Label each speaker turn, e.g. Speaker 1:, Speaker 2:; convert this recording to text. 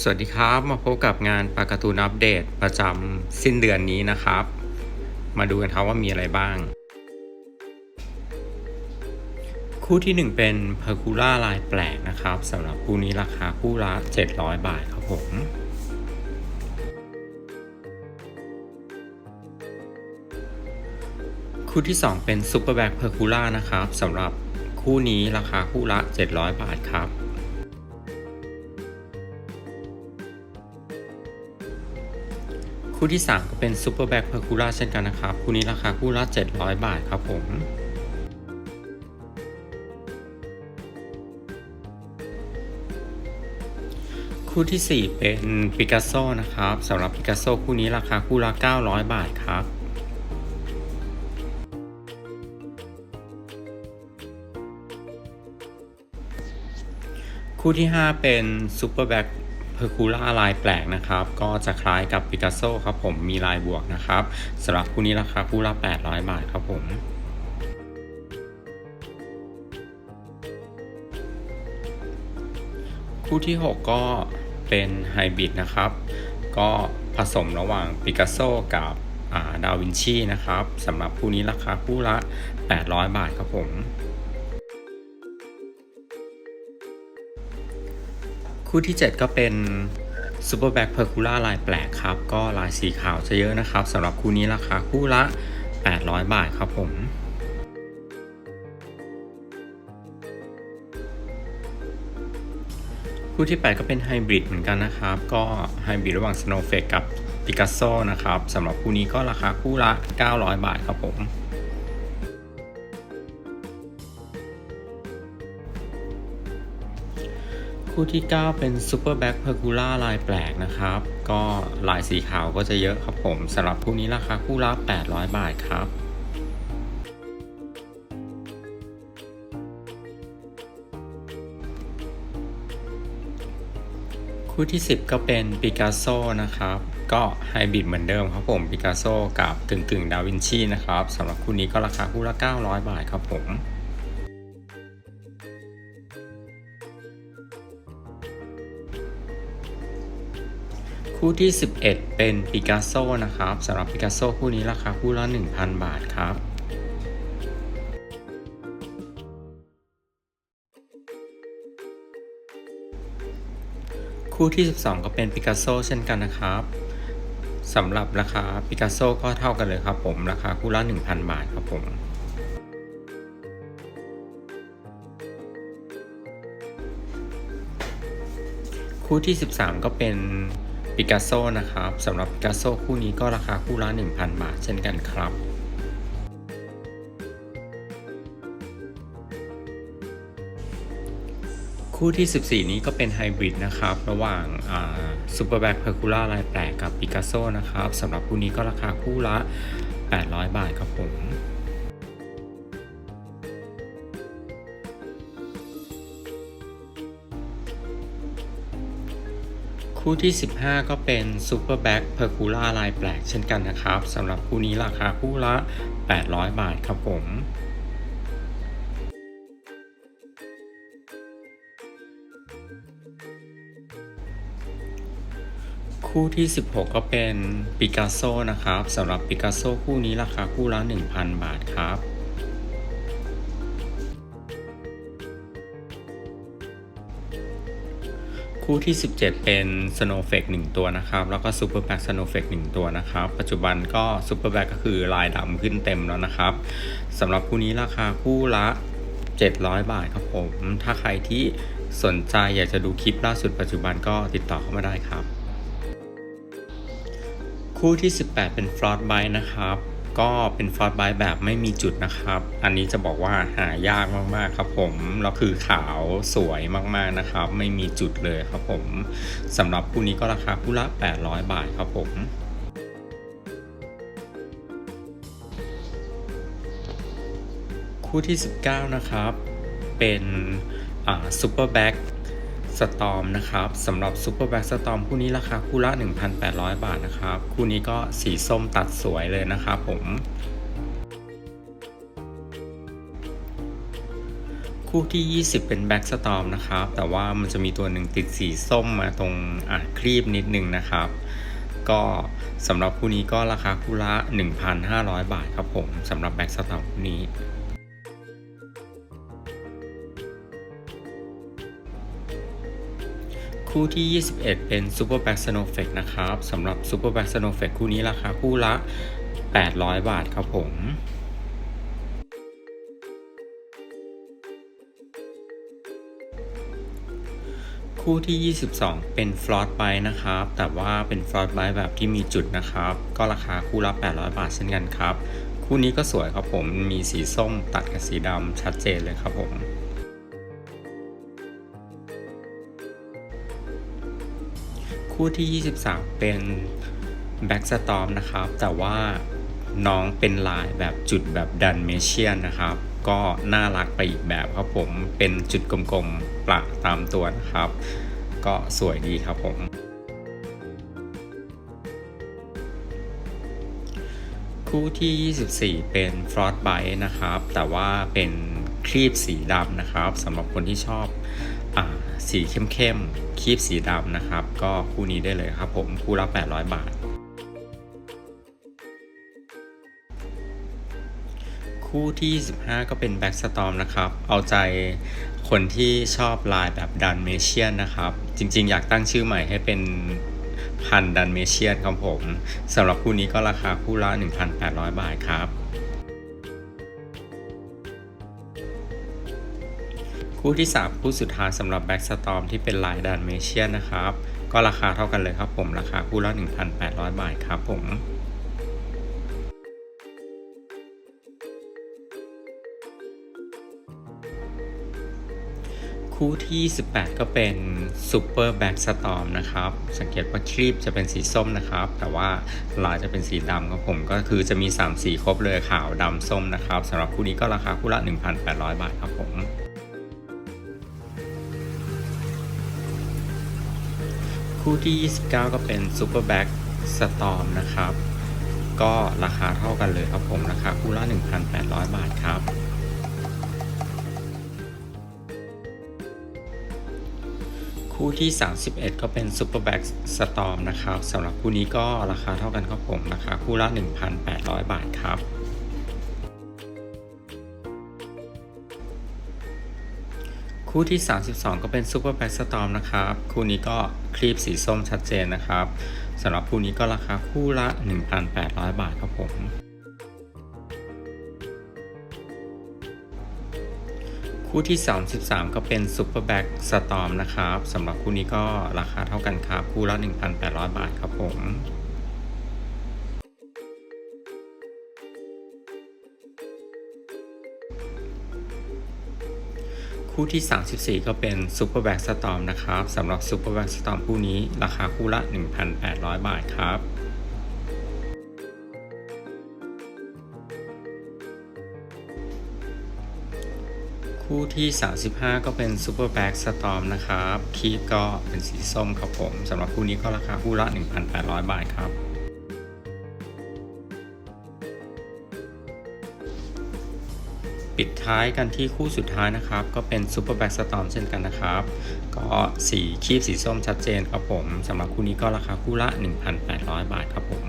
Speaker 1: สวัสดีครับ มาพบกับงานปลาการ์ตูนอัปเดตประจำสิ้นเดือนนี้นะครับ มาดูกันครับว่ามีอะไรบ้าง คู่ที่ 1 เป็นเพอร์คูล่าลายแปลกนะครับสำหรับคู่นี้ราคาคู่ละ 700 บาทครับผมคู่ที่ 2 เป็นซูเปอร์แบ็คเพอร์คูล่านะครับสำหรับคู่นี้ราคาคู่ละ 700 บาทครับ คู่ที่ 3 ก็เป็นซูเปอร์แบ็คเพอร์คูล่าเช่นกันนะครับ คู่นี้ราคาคู่ละ 700 บาทครับผม คู่ที่ 4 เป็นปิกัสโซนะครับสำหรับปิกัสโซคู่นี้ราคาคู่ละ 900 บาทครับคู่ที่ 5 เป็นซูเปอร์แบ็ค เพอร์คูล่าลายแปลกนะครับ ก็จะคล้ายกับปิกัสโซครับผมมีลายบวกนะครับสำหรับคู่นี้ราคาคู่ละ 800 บาทครับผมคู่ที่ 6 ก็เป็นไฮบริดนะครับ ก็ผสมระหว่างปิกัสโซกับดาวินชีนะครับสำหรับคู่นี้ราคาคู่ละ 800 บาทครับผม คู่ที่ 7 ก็เป็นซูเปอร์แบ็คเพอร์คูล่าลายแปลกครับ ก็ลายสีขาวจะเยอะนะครับสำหรับคู่นี้ราคาคู่ละ 800 บาทครับผมคู่ที่ 8 ก็เป็นไฮบริดเหมือนกันนะครับ ก็ไฮบริดระหว่าง Snowflake กับ Picasso นะครับสำหรับคู่นี้ก็ราคาคู่ละ 900 บาทครับผม คู่ที่ 9 เป็น Super Back Percula ลายแปลกนะครับ ก็ลายสีขาวก็จะเยอะครับผมสำหรับคู่นี้ราคาคู่ละ 800 บาทครับคู่ที่ 10 ก็เป็นปิกัสโซนะครับ ก็ไฮบริดเหมือนเดิมครับผมปิกัสโซกับกึ่งกึ่งดาวินชีนะครับสำหรับคู่นี้ก็ราคาคู่ละ 900 บาทครับผม คู่ที่ 11 เป็นปิกัสโซนะครับสำหรับปิกัสโซคู่นี้ราคาคู่ละ 1,000 บาทครับคู่ที่ 12 ก็เป็นปิกัสโซเช่นกันนะครับสำหรับราคาปิกัสโซก็เท่ากันเลยครับผมราคาคู่ละ 1,000 บาทครับผมคู่ที่ 13 ก็เป็น ปิกัสโซนะครับสำหรับปิกัสโซคู่นี้ก็ราคาคู่ละ 1,000 บาทเช่นกันครับคู่ที่ 14 นี้ก็เป็นไฮบริดนะครับ ระหว่างซูเปอร์แบ็คเพอร์คูล่าลายแปลกกับปิกัสโซนะครับสำหรับคู่นี้ก็ราคาคู่ละ 800 บาทครับผม คู่ที่ 15 ก็เป็น Super Back p e r c u l a ลายแปลกเช่นกันนะครับสำหรับคู่นี้ราคาคู่ละ 800 บาทครับผมคู่ที่ 16 ก็เป็นปิกัสโซนะครับสำหรับปิกัสโซคู่นี้ราคาคู่ละ 1,000 บาทครับ คู่ที่ 17 เป็น Snowflake 1 ตัวนะครับ แล้วก็ Super Back Snowflake 1 ตัวนะครับ ปัจจุบันก็ Super Back ก็คือลายดำขึ้นเต็มแล้วนะครับสำหรับคู่นี้ราคาคู่ละ 700 บาทครับผม ถ้าใครที่สนใจอยากจะดูคลิปล่าสุดปัจจุบันก็ติดต่อเข้ามาได้ครับ คู่ที่ 18 เป็น Frost Bite นะครับ ก็เป็นฟอสไบแบบไม่มีจุดนะครับ อันนี้จะบอกว่าหายากมากๆครับผมแล้วคือขาวสวยมากๆนะครับ ไม่มีจุดเลยครับผมสำหรับคู่นี้ก็ราคาคู่ละ 800 บาทครับผมคู่ที่ 19 นะครับ เป็นซูเปอร์แบ็ก สตอมนะครับสำหรับซูเปอร์แบ็กสตอมคู่นี้ราคาคู่ละ 1,800 บาทนะครับ คู่นี้ก็สีส้มตัดสวยเลยนะครับผม คู่ที่ 20 เป็นแบ็กสตอมนะครับ แต่ว่ามันจะมีตัวหนึ่งติดสีส้มมาตรงอะครีบนิดนึงนะครับก็สำหรับคู่นี้ก็ราคาคู่ละ 1,500 บาทครับผมสำหรับแบ็กสตอมคู่นี้ คู่ที่ 21 เป็น Super Back Snow Effect นะครับสำหรับ Super Back Snow Effect คู่นี้ราคาคู่ละ 800 บาทครับผมคู่ที่ 22 เป็น Float b i นะครับ แต่ว่าเป็น Float b i แบบที่มีจุดนะครับ ก็ราคาคู่ละ 800 บาทเช่นกันครับ คู่นี้ก็สวยครับผม มีสีส้มตัดกับสีดำชัดเจนเลยครับผม คู่ที่ 23 เป็น Back Storm นะครับ แต่ว่าน้องเป็นลายแบบจุดแบบดันเมเชียนนะครับ ก็น่ารักไปอีกแบบครับผม เป็นจุดกลมๆประตามตัวนะครับ ก็สวยดีครับผม คู่ที่ 24 เป็น Frostbite นะครับ แต่ว่าเป็นครีบสีดำนะครับสำหรับคนที่ชอบ สีเข้มๆคีบสีดำนะครับ ก็คู่นี้ได้เลยครับผมคู่ละ800 บาท คู่ที่25ก็เป็น Back Storm นะครับ เอาใจคนที่ชอบลายแบบดันเมเชียนนะครับ จริงๆ อยากตั้งชื่อใหม่ให้เป็นพันดันเมเชียนครับผมสำหรับคู่นี้ก็ราคาคู่ละ 1,800 บาทครับ คู่ที่ 3 คู่สุดท้ายสำหรับ Back Storm ที่เป็นลายดันเมเชียนนะครับ ก็ราคาเท่ากันเลยครับผมราคาคู่ละ 1,800 บาทครับผมคู่ที่ 18 ก็เป็น Super Back Storm นะครับ สังเกตว่าครีบจะเป็นสีส้มนะครับ แต่ว่าลายจะเป็นสีดำครับผมก็คือจะมี 3 สีครบเลยขาวดำส้มนะครับสำหรับคู่นี้ก็ราคาคู่ละ 1,800 บาทครับผม คู่ที่ 29 ก็เป็น Super Back Storm นะครับ ก็ราคาเท่ากันเลยครับผมราคาคู่ละ 1,800 บาทครับ คู่ที่ 31 ก็เป็น Super Back Storm นะครับสำหรับคู่นี้ก็ราคาเท่ากันครับผมราคาคู่ละ 1,800 บาทครับ คู่ที่ 32 ก็เป็น Super Back Storm นะครับ คู่นี้ก็ครีบสีส้มชัดเจนนะครับสำหรับคู่นี้ก็ราคาคู่ละ 1,800 บาทครับผมคู่ที่ 33 ก็เป็น Super Back Storm นะครับสำหรับคู่นี้ก็ราคาเท่ากันครับ คู่ละ 1,800 บาทครับผม คู่ที่ 34 ก็เป็น Super Back Storm นะครับสำหรับ Super Back Storm คู่นี้ราคาคู่ละ 1,800 บาทครับคู่ที่ 35 ก็เป็น Super Back Storm นะครับ คีบก็เป็นสีส้มครับผมสำหรับคู่นี้ก็ราคาคู่ละ 1,800 บาทครับ ปิดท้ายกันที่คู่สุดท้ายนะครับ ก็เป็นซ u เปอร์แบ็กสตอมเช่นกันนะครับ ก็สีคีบสีส้มชัดเจนครับผมสำหรับคู่นี้ก็ราคาคู่ละ 1,800 บาทครับผม